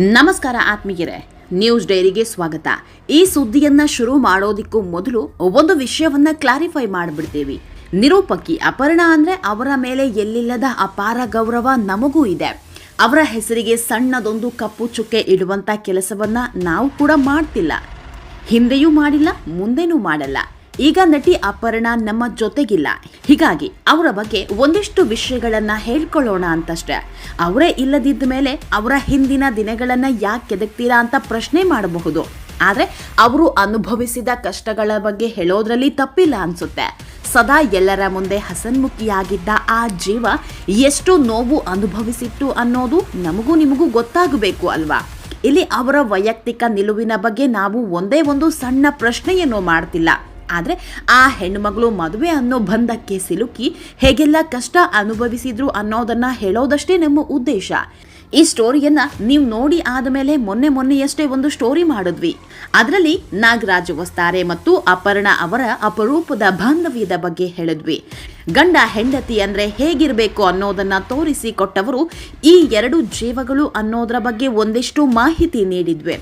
ನಮಸ್ಕಾರ ಆತ್ಮೀಯರೇ, ನ್ಯೂಸ್ ಡೈರಿಗೆ ಸ್ವಾಗತ. ಈ ಸುದ್ದಿಯನ್ನ ಶುರು ಮಾಡೋದಿಕ್ಕೂ ಮೊದಲು ಒಂದು ವಿಷಯವನ್ನ ಕ್ಲಾರಿಫೈ ಮಾಡಿಬಿಡ್ತೀವಿ. ನಿರೂಪಕಿ ಅಪರ್ಣ ಅಂದ್ರೆ ಅವರ ಮೇಲೆ ಎಲ್ಲಿಲ್ಲದ ಅಪಾರ ಗೌರವ ನಮಗೂ ಇದೆ. ಅವರ ಹೆಸರಿಗೆ ಸಣ್ಣದೊಂದು ಕಪ್ಪು ಚುಕ್ಕೆ ಇಡುವಂತ ಕೆಲಸವನ್ನ ನಾವು ಕೂಡ ಮಾಡ್ತಿಲ್ಲ. ಹಿಂದೆಯೂ ಮಾಡಿಲ್ಲ, ಮುಂದೆನೂ ಮಾಡಲ್ಲ. ಈಗ ನಟಿ ಅಪರ್ಣ ನಮ್ಮ ಜೊತೆಗಿಲ್ಲ. ಹೀಗಾಗಿ ಅವರ ಬಗ್ಗೆ ಒಂದಿಷ್ಟು ವಿಷಯಗಳನ್ನ ಹೇಳ್ಕೊಳ್ಳೋಣ ಅಂತಷ್ಟೇ. ಅವರೇ ಇಲ್ಲದಿದ್ದ ಮೇಲೆ ಅವರ ಹಿಂದಿನ ದಿನಗಳನ್ನ ಯಾಕೆ ಕೆದಕ್ತೀರಾ ಅಂತ ಪ್ರಶ್ನೆ ಮಾಡಬಹುದು. ಆದರೆ ಅವರು ಅನುಭವಿಸಿದ ಕಷ್ಟಗಳ ಬಗ್ಗೆ ಹೇಳೋದ್ರಲ್ಲಿ ತಪ್ಪಿಲ್ಲ ಅನ್ಸುತ್ತೆ. ಸದಾ ಎಲ್ಲರ ಮುಂದೆ ಹಸನ್ಮುಖಿಯಾಗಿದ್ದ ಆ ಜೀವ ಎಷ್ಟು ನೋವು ಅನುಭವಿಸಿತ್ತು ಅನ್ನೋದು ನಮಗೂ ನಿಮಗೂ ಗೊತ್ತಾಗಬೇಕು ಅಲ್ವಾ? ಇಲ್ಲಿ ಅವರ ವೈಯಕ್ತಿಕ ನಿಲುವಿನ ಬಗ್ಗೆ ನಾವು ಒಂದೇ ಒಂದು ಸಣ್ಣ ಪ್ರಶ್ನೆಯನ್ನು ಮಾಡ್ತಿಲ್ಲ. ಆದರೆ ಆ ಹೆಣ್ಣುಮಗಳು ಮದುವೆ ಅನ್ನೋ ಬಂಧಕ್ಕೆ ಸಿಲುಕಿ ಹೇಗೆಲ್ಲ ಕಷ್ಟ ಅನುಭವಿಸಿದ್ರು ಅನ್ನೋದನ್ನ ಹೇಳೋದಷ್ಟೇ ನಮ್ಮ ಉದ್ದೇಶ. ಈ ಸ್ಟೋರಿಯನ್ನ ನೀವು ನೋಡಿ ಆದಮೇಲೆ ಮೊನ್ನೆ ಮೊನ್ನೆಯಷ್ಟೇ ಒಂದು ಸ್ಟೋರಿ ಮಾಡಿದ್ವಿ. ಅದರಲ್ಲಿ ನಾಗರಾಜ್ ವಸ್ತಾರೆ ಮತ್ತು ಅಪರ್ಣ ಅವರ ಅಪರೂಪದ ಬಾಂಧವ್ಯದ ಬಗ್ಗೆ ಹೇಳಿದ್ವಿ. ಗಂಡ ಹೆಂಡತಿ ಅಂದ್ರೆ ಹೇಗಿರಬೇಕು ಅನ್ನೋದನ್ನ ತೋರಿಸಿ ಕೊಟ್ಟವರು ಈ ಎರಡು ಜೀವಗಳು ಅನ್ನೋದರ ಬಗ್ಗೆ ಒಂದಿಷ್ಟು ಮಾಹಿತಿ ನೀಡಿದ್ವಿ.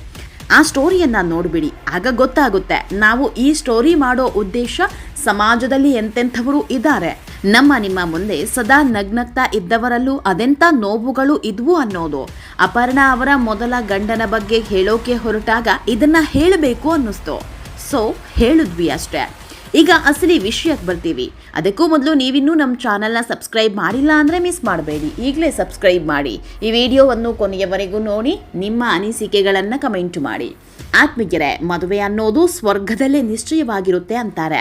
ಆ ಸ್ಟೋರಿಯನ್ನ ನೋಡಿಬಿಡಿ. ಆಗ ಗೊತ್ತಾಗುತ್ತೆ, ನಾವು ಈ ಸ್ಟೋರಿ ಮಾಡೋ ಉದ್ದೇಶ ಸಮಾಜದಲ್ಲಿ ಎಂತೆಂಥವರು ಇದ್ದಾರೆ. ನಮ್ಮ ನಿಮ್ಮ ಮುಂದೆ ಸದಾ ನಗ್ನಗ್ತಾ ಇದ್ದವರಲ್ಲೂ ಅದೆಂಥ ನೋವುಗಳು ಇದ್ವು ಅನ್ನೋದು. ಅಪರ್ಣ ಅವರ ಮೊದಲ ಗಂಡನ ಬಗ್ಗೆ ಹೇಳೋಕೆ ಹೊರಟಾಗ ಇದನ್ನ ಹೇಳಬೇಕು ಅನ್ನಿಸ್ತು. ಸೊ ಹೇಳಿದ್ವಿ ಅಷ್ಟೇ. ಈಗ ಅಸಲಿ ವಿಷಯಕ್ಕೆ ಬರ್ತೀವಿ. ಅದಕ್ಕೂ ಮೊದಲು ನೀವಿನ್ನೂ ನಮ್ಮ ಚಾನಲ್ನ ಸಬ್ಸ್ಕ್ರೈಬ್ ಮಾಡಿಲ್ಲ ಅಂದರೆ ಮಿಸ್ ಮಾಡಬೇಡಿ. ಈಗಲೇ ಸಬ್ಸ್ಕ್ರೈಬ್ ಮಾಡಿ. ಈ ವಿಡಿಯೋವನ್ನು ಕೊನೆಯವರೆಗೂ ನೋಡಿ, ನಿಮ್ಮ ಅನಿಸಿಕೆಗಳನ್ನು ಕಮೆಂಟ್ ಮಾಡಿ. ಆತ್ಮೀಯರೇ, ಮದುವೆ ಅನ್ನೋದು ಸ್ವರ್ಗದಲ್ಲೇ ನಿಶ್ಚಯವಾಗಿರುತ್ತೆ ಅಂತಾರೆ.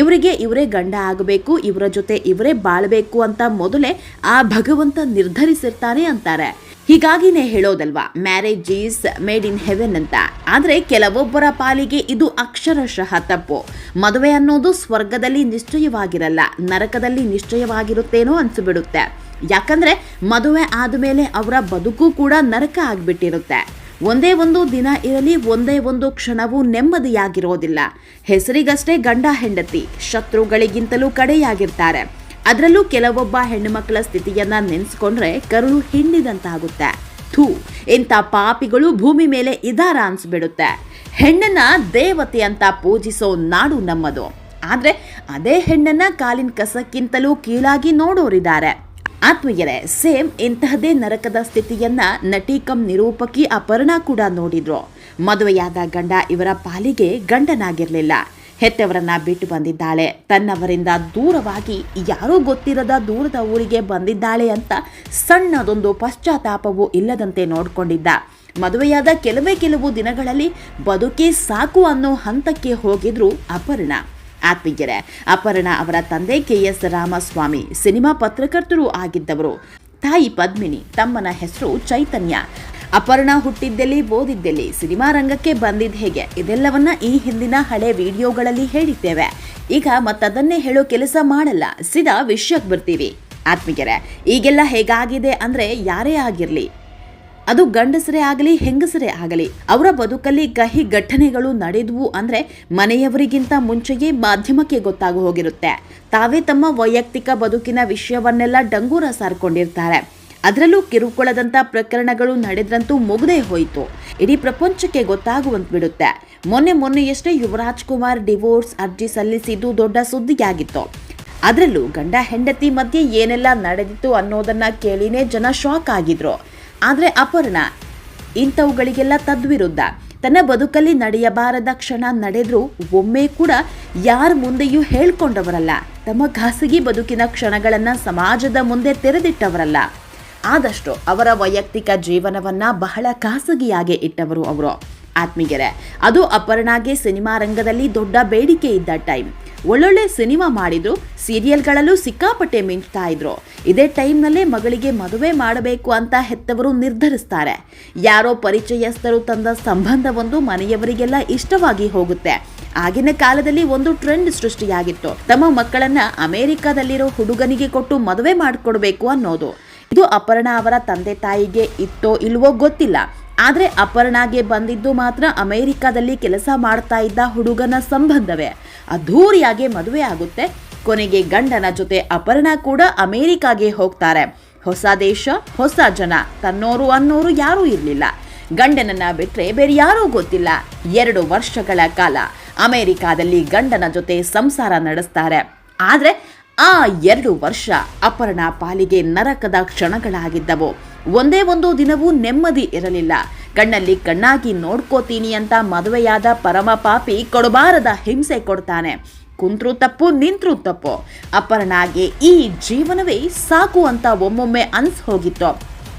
ಇವರಿಗೆ ಇವರೇ ಗಂಡ ಆಗಬೇಕು, ಇವರ ಜೊತೆ ಇವರೇ ಬಾಳಬೇಕು ಅಂತ ಮೊದಲೇ ಆ ಭಗವಂತ ನಿರ್ಧರಿಸಿರ್ತಾನೆ ಅಂತಾರೆ. ಹೀಗಾಗಿನೇ ಹೇಳೋದಲ್ವಾ marriage is made in heaven ಅಂತ. ಆದರೆ ಕೆಲವೊಬ್ಬರ ಪಾಲಿಗೆ ಇದು ಅಕ್ಷರಶಃ ತಪ್ಪು. ಮದುವೆ ಅನ್ನೋದು ಸ್ವರ್ಗದಲ್ಲಿ ನಿಶ್ಚಯವಾಗಿರಲ್ಲ, ನರಕದಲ್ಲಿ ನಿಶ್ಚಯವಾಗಿರುತ್ತೇನೋ ಅನ್ಸಿಬಿಡುತ್ತೆ. ಯಾಕಂದರೆ ಮದುವೆ ಆದಮೇಲೆ ಅವರ ಬದುಕು ಕೂಡ ನರಕ ಆಗಿಬಿಟ್ಟಿರುತ್ತೆ. ಒಂದೇ ಒಂದು ದಿನ ಇರಲಿ, ಒಂದೇ ಒಂದು ಕ್ಷಣವೂ ನೆಮ್ಮದಿಯಾಗಿರೋದಿಲ್ಲ. ಹೆಸರಿಗಷ್ಟೇ ಗಂಡ ಹೆಂಡತಿ, ಶತ್ರುಗಳಿಗಿಂತಲೂ ಕಡೆಯಾಗಿರ್ತಾರೆ. ಅದರಲ್ಲೂ ಕೆಲವೊಬ್ಬ ಹೆಣ್ಣುಮಕ್ಕಳ ಸ್ಥಿತಿಯನ್ನ ನೆನೆಸ್ಕೊಂಡ್ರೆ ಕರುಳು ಹಿಂಡಿದಂತಾಗುತ್ತೆ. ಥೂ, ಇಂಥ ಪಾಪಿಗಳು ಭೂಮಿ ಮೇಲೆ ಇದಾರ ಅನ್ಸ್ಬಿಡುತ್ತೆ. ಹೆಣ್ಣನ್ನ ದೇವತೆ ಅಂತ ಪೂಜಿಸೋ ನಾಡು ನಮ್ಮದು. ಆದ್ರೆ ಅದೇ ಹೆಣ್ಣನ್ನ ಕಾಲಿನ ಕಸಕ್ಕಿಂತಲೂ ಕೀಳಾಗಿ ನೋಡೋರಿದ್ದಾರೆ. ಆತ್ಮೀಯರೇ, ಸೇಮ್ ಇಂತಹದೇ ನರಕದ ಸ್ಥಿತಿಯನ್ನ ನಟಿ ಕಂ ನಿರೂಪಕಿ ಅಪರ್ಣ ಕೂಡ ನೋಡಿದ್ರು. ಮದುವೆಯಾದ ಗಂಡ ಇವರ ಪಾಲಿಗೆ ಗಂಡನಾಗಿರ್ಲಿಲ್ಲ. ಹೆತ್ತವರನ್ನ ಬಿಟ್ಟು ಬಂದಿದ್ದಾಳೆ. ತನ್ನವರಿಂದ ದೂರವಾಗಿ ಯಾರೂ ಗೊತ್ತಿರದ ದೂರದ ಊರಿಗೆ ಬಂದಿದ್ದಾಳೆ ಅಂತ ಸಣ್ಣದೊಂದು ಪಶ್ಚಾತ್ತಾಪವೂ ಇಲ್ಲದಂತೆ ನೋಡಿಕೊಂಡಿದ್ದ. ಮದುವೆಯಾದ ಕೆಲವೇ ಕೆಲವು ದಿನಗಳಲ್ಲಿ ಬದುಕಿ ಸಾಕು ಅನ್ನೋ ಹಂತಕ್ಕೆ ಹೋಗಿದ್ರು ಅಪರ್ಣ. ಆತ್ಮೀಯರೇ, ಅಪರ್ಣ ಅವರ ತಂದೆ ಕೆ ಎಸ್ ರಾಮಸ್ವಾಮಿ, ಸಿನಿಮಾ ಪತ್ರಕರ್ತರು ಆಗಿದ್ದವರು. ತಾಯಿ ಪದ್ಮಿನಿ, ತಮ್ಮನ ಹೆಸರು ಚೈತನ್ಯ. ಅಪರ್ಣ ಹುಟ್ಟಿದ್ದೆಲ್ಲಿ ಓದಿದ್ದೆಲ್ಲಿ ಸಿನಿಮಾ ರಂಗಕ್ಕೆ ಬಂದಿದ್ದು ಹೇಗೆ? ಇದೆಲ್ಲವನ್ನ ಈ ಹಿಂದಿನ ಹಳೆ ವಿಡಿಯೋಗಳಲ್ಲಿ ಹೇಳಿದ್ದೇವೆ. ಈಗ ಮತ್ತದನ್ನೇ ಹೇಳೋ ಕೆಲಸ ಮಾಡಲ್ಲ. ಸಿದಾ ವಿಷಯಕ್ಕೆ ಬರ್ತೀವಿ. ಆತ್ಮೀಯರೇ, ಈಗೆಲ್ಲ ಹೇಗಾಗಿದೆ ಅಂದರೆ ಯಾರೇ ಆಗಿರಲಿ. ಅದು ಗಂಡಸರೇ ಆಗಲಿ, ಹೆಂಗಸರೇ ಆಗಲಿ, ಅವರ ಬದುಕಲ್ಲಿ ಕಹಿ ಘಟನೆಗಳು ನಡೆದವು ಅಂದರೆ ಮನೆಯವರಿಗಿಂತ ಮುಂಚೆಯೇ ಮಾಧ್ಯಮಕ್ಕೆ ಗೊತ್ತಾಗಿ ಹೋಗಿರುತ್ತೆ. ತಾವೇ ತಮ್ಮ ವೈಯಕ್ತಿಕ ಬದುಕಿನ ವಿಷಯವನ್ನೆಲ್ಲ ಡಂಗೂರ ಸಾರ್ಕೊಂಡಿರ್ತಾರೆ. ಅದರಲ್ಲೂ ಕಿರುಕುಳದಂತ ಪ್ರಕರಣಗಳು ನಡೆದ್ರಂತೂ ಮುಗದೇ ಹೋಯಿತು. ಇಡೀ ಪ್ರಪಂಚಕ್ಕೆ ಗೊತ್ತಾಗುವಂತ ಬಿಡುತ್ತೆ. ಮೊನ್ನೆ ಮೊನ್ನೆಯಷ್ಟೇ ಯುವರಾಜ್ ಕುಮಾರ್ ಡಿವೋರ್ಸ್ ಅರ್ಜಿ ಸಲ್ಲಿಸಿದ್ದು ದೊಡ್ಡ ಸುದ್ದಿಯಾಗಿತ್ತು. ಅದರಲ್ಲೂ ಗಂಡ ಹೆಂಡತಿ ಮಧ್ಯೆ ಏನೆಲ್ಲ ನಡೆದಿತ್ತು ಅನ್ನೋದನ್ನ ಕೇಳಿನೇ ಜನ ಶಾಕ್ ಆಗಿದ್ರು. ಆದರೆ ಅಪರ್ಣ, ಇಂಥವುಗಳಿಗೆಲ್ಲ ತದ್ವಿರುದ್ಧ. ತನ್ನ ಬದುಕಲ್ಲಿ ನಡೆಯಬಾರದ ಕ್ಷಣ ನಡೆದ್ರೂ ಒಮ್ಮೆ ಕೂಡ ಯಾರ ಮುಂದೆಯೂ ಹೇಳ್ಕೊಂಡವರಲ್ಲ. ತಮ್ಮ ಖಾಸಗಿ ಬದುಕಿನ ಕ್ಷಣಗಳನ್ನ ಸಮಾಜದ ಮುಂದೆ ತೆರೆದಿಟ್ಟವರಲ್ಲ. ಆದಷ್ಟು ಅವರ ವೈಯಕ್ತಿಕ ಜೀವನವನ್ನ ಬಹಳ ಖಾಸಗಿಯಾಗಿ ಇಟ್ಟವರು ಅವರು. ಆತ್ಮಿಗೆರೆ, ಅದು ಅಪರ್ಣಾಗೆ ಸಿನಿಮಾ ರಂಗದಲ್ಲಿ ದೊಡ್ಡ ಬೇಡಿಕೆ ಇದ್ದ ಟೈಮ್. ಒಳ್ಳೊಳ್ಳೆ ಸಿನಿಮಾ ಮಾಡಿದ್ರು, ಸೀರಿಯಲ್ಗಳಲ್ಲೂ ಸಿಕ್ಕಾಪಟ್ಟೆ ಮಿಂಚ್ತಾ ಇದ್ರು. ಇದೇ ಟೈಮ್ನಲ್ಲೇ ಮಗಳಿಗೆ ಮದುವೆ ಮಾಡಬೇಕು ಅಂತ ಹೆತ್ತವರು ನಿರ್ಧರಿಸ್ತಾರೆ. ಯಾರೋ ಪರಿಚಯಸ್ಥರು ತಂದ ಸಂಬಂಧವೊಂದು ಮನೆಯವರಿಗೆಲ್ಲ ಇಷ್ಟವಾಗಿ ಹೋಗುತ್ತೆ. ಆಗಿನ ಕಾಲದಲ್ಲಿ ಒಂದು ಟ್ರೆಂಡ್ ಸೃಷ್ಟಿಯಾಗಿತ್ತು. ತಮ್ಮ ಮಕ್ಕಳನ್ನ ಅಮೆರಿಕಾದಲ್ಲಿರೋ ಹುಡುಗನಿಗೆ ಕೊಟ್ಟು ಮದುವೆ ಮಾಡಿಕೊಡ್ಬೇಕು ಅನ್ನೋದು. ಇದು ಅಪರ್ಣ ಅವರ ತಂದೆ ತಾಯಿಗೆ ಇತ್ತೋ ಇಲ್ವೋ ಗೊತ್ತಿಲ್ಲ. ಆದರೆ ಅಪರ್ಣಾಗೆ ಬಂದಿದ್ದು ಮಾತ್ರ ಅಮೆರಿಕಾದಲ್ಲಿ ಕೆಲಸ ಮಾಡ್ತಾ ಇದ್ದ ಹುಡುಗನ ಸಂಬಂಧವೇ. ಅದ್ಧೂರಿಯಾಗಿ ಮದುವೆ ಆಗುತ್ತೆ. ಕೊನೆಗೆ ಗಂಡನ ಜೊತೆ ಅಪರ್ಣ ಕೂಡ ಅಮೆರಿಕಾಗೆ ಹೋಗ್ತಾರೆ. ಹೊಸ ದೇಶ, ಹೊಸ ಜನ, ತನ್ನೋರು ಅನ್ನೋರು ಯಾರೂ ಇರಲಿಲ್ಲ. ಗಂಡನನ್ನ ಬಿಟ್ಟರೆ ಬೇರೆ ಯಾರೂ ಗೊತ್ತಿಲ್ಲ. ಎರಡು ವರ್ಷಗಳ ಕಾಲ ಅಮೆರಿಕಾದಲ್ಲಿ ಗಂಡನ ಜೊತೆ ಸಂಸಾರ ನಡೆಸ್ತಾರೆ. ಆದ್ರೆ ಆ ಎರಡು ವರ್ಷ ಅಪರ್ಣ ಪಾಲಿಗೆ ನರಕದ ಕ್ಷಣಗಳಾಗಿದ್ದವು. ಒಂದೇ ಒಂದು ದಿನವೂ ನೆಮ್ಮದಿ ಇರಲಿಲ್ಲ. ಕಣ್ಣಲ್ಲಿ ಕಣ್ಣಾಗಿ ನೋಡ್ಕೋತೀನಿ ಅಂತ ಮದುವೆಯಾದ ಪರಮ ಪಾಪಿ ಕೊಡಬಾರದ ಹಿಂಸೆ ಕೊಡ್ತಾನೆ. ಕುಂತ್ರು ತಪ್ಪು, ನಿಂತ್ರು ತಪ್ಪು. ಅಪರ್ಣಾಗೆ ಈ ಜೀವನವೇ ಸಾಕು ಅಂತ ಒಮ್ಮೊಮ್ಮೆ ಅನ್ಸ್ ಹೋಗಿತ್ತು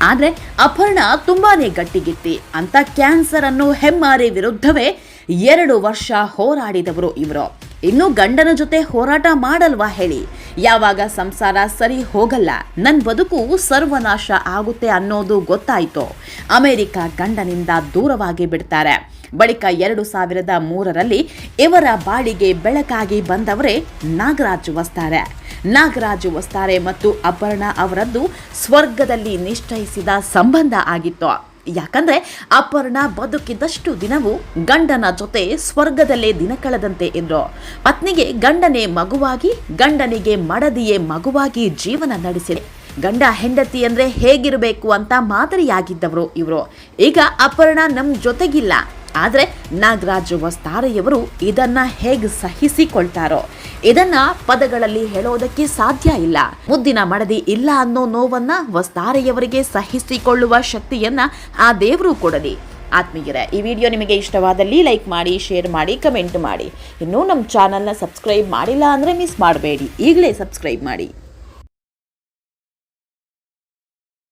ಆದ್ರೆ ಅಪರ್ಣ ತುಂಬಾನೇ ಗಟ್ಟಿಗಿತ್ತಿ ಅಂತ ಕ್ಯಾನ್ಸರ್ ಅನ್ನು ಹೆಮ್ಮಾರಿ ವಿರುದ್ಧವೇ ಎರಡು ವರ್ಷ ಹೋರಾಡಿದವರು ಇವರು. ಇನ್ನು ಗಂಡನ ಜೊತೆ ಹೋರಾಟ ಮಾಡಲ್ವಾ ಹೇಳಿ? ಯಾವಾಗ ಸಂಸಾರ ಸರಿ ಹೋಗಲ್ಲ ನನ್ನ ಬದುಕು ಸರ್ವನಾಶ ಆಗುತ್ತೆ ಅನ್ನೋದು ಗೊತ್ತಾಯ್ತು? ಅಮೆರಿಕ ಗಂಡನಿಂದ ದೂರವಾಗಿ ಬಿಡ್ತಾರೆ. ಬಳಿಕ ಎರಡು ಸಾವಿರದ ಮೂರರಲ್ಲಿ ಇವರ ಬಾಳಿಗೆ ಬೆಳಕಾಗಿ ಬಂದವರೇ ನಾಗರಾಜ್ ವಸ್ತಾರೆ ನಾಗರಾಜ್ ವಸ್ತಾರೆ ಮತ್ತು ಅಪರ್ಣ ಅವರದ್ದು ಸ್ವರ್ಗದಲ್ಲಿ ನಿಶ್ಚಯಿಸಿದ ಸಂಬಂಧ ಆಗಿತ್ತು? ಯಾಕಂದ್ರೆ ಅಪರ್ಣ ಬದುಕಿದ್ದಷ್ಟು ದಿನವೂ ಗಂಡನ ಜೊತೆ ಸ್ವರ್ಗದಲ್ಲೇ ದಿನ ಕಳೆದಂತೆ ಇದ್ರು ಪತ್ನಿಗೆ ಗಂಡನೇ ಮಗುವಾಗಿ, ಗಂಡನಿಗೆ ಮಡದಿಯೇ ಮಗುವಾಗಿ ಜೀವನ ನಡೆಸಿದೆ. ಗಂಡ ಹೆಂಡತಿ ಅಂದ್ರೆ ಹೇಗಿರಬೇಕು ಅಂತ ಮಾದರಿಯಾಗಿದ್ದವರು ಇವರು. ಈಗ ಅಪರ್ಣ ನಮ್ ಜೊತೆಗಿಲ್ಲ. ಆದ್ರೆ ನಾಗರಾಜ್ ವಸ್ತಾರೆಯವರು ಇದನ್ನ ಹೇಗೆ ಸಹಿಸಿಕೊಳ್ತಾರೋ, ಇದನ್ನ ಪದಗಳಲ್ಲಿ ಹೇಳೋದಕ್ಕೆ ಸಾಧ್ಯ ಇಲ್ಲ. ಮುದ್ದಿನ ಮಡದಿ ಇಲ್ಲ ಅನ್ನೋ ನೋವನ್ನ ವಸ್ತಾರೆಯವರಿಗೆ ಸಹಿಸಿಕೊಳ್ಳುವ ಶಕ್ತಿಯನ್ನ ಆ ದೇವರು ಕೊಡಲಿ. ಆತ್ಮೀಯರ, ಈ ವಿಡಿಯೋ ನಿಮಗೆ ಇಷ್ಟವಾದಲ್ಲಿ ಲೈಕ್ ಮಾಡಿ, ಶೇರ್ ಮಾಡಿ, ಕಮೆಂಟ್ ಮಾಡಿ. ಇನ್ನೂ ನಮ್ಮ ಚಾನಲ್ನ ಸಬ್ಸ್ಕ್ರೈಬ್ ಮಾಡಿಲ್ಲ ಅಂದರೆ ಮಿಸ್ ಮಾಡಬೇಡಿ. ಈಗಲೇ ಸಬ್ಸ್ಕ್ರೈಬ್ ಮಾಡಿ.